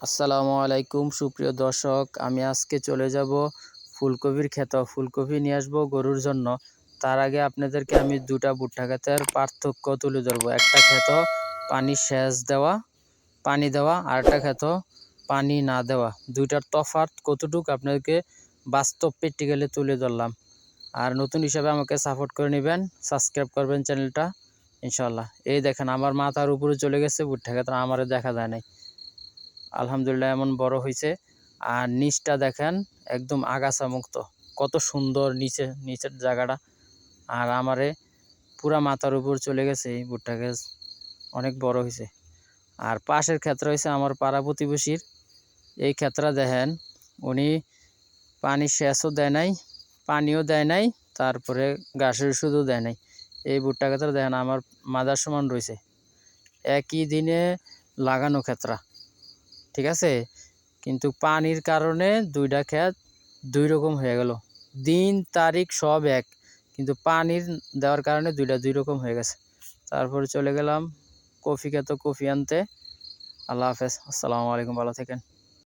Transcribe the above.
আসসালামু আলাইকুম, সুপ্রিয় দর্শক। আমি আজকে চলে যাব ফুলকপির ক্ষেত। ফুলকপি নিয়ে আসব গরুর জন্য। তার আগে আপনাদেরকে আমি দুটা ভুট্টা ক্ষেতের পার্থক্য তুলে ধরবো। একটা ক্ষেত, পানি সেচ দেওয়া, পানি দেওয়া, আর একটা ক্ষেত, পানি না দেওয়া। দুইটার তফাৎ কতটুকু আপনাদেরকে বাস্তব প্র্যাকটিক্যালি তুলে ধরলাম। আর নতুন হিসাবে আমাকে সাপোর্ট করে নেবেন, সাবস্ক্রাইব করবেন চ্যানেলটা ইনশাল্লাহ এই দেখেন, আমার মাথার উপরে চলে গেছে ভুট্টা ক্ষেত আমারে দেখা যায় নাই। আলহামদুলিল্লাহ এমন বড় হয়েছে আর নিচটা দেখেন একদম আগাছা মুক্ত। কত সুন্দর নিচে, নিচের জায়গাটা। আর আমারে পুরা মাথার উপর চলে গেছে এই ভুট্টা গাছ। অনেক বড় হয়েছে আর পাশের ক্ষেত্র হয়েছে আমার পাড়া প্রতিবেশীর। এই ক্ষেত্রে দেখেন উনি পানি সেচও দেয় নাই, পানিও দেয় নাই, তারপরে গাছের ওষুধও দেয় নাই। এই ভুট্টা ক্ষেত্রে দেখেন আমার মাদার সমান রয়েছে একই দিনে লাগানো ক্ষেত্রা। ঠিক আছে? কিন্তু পানির কারণে দুইটা খেত দুই রকম হয়ে গেল। দিন, তারিখ সব এক, কিন্তু পানির দেওয়ার কারণে দুইটা দুই রকম হয়ে গেছে। তারপরে চলে গেলাম কফি খেত কফি আনতে। আল্লাহ হাফেজ। আসসালামু আলাইকুম, ভালো থাকেন।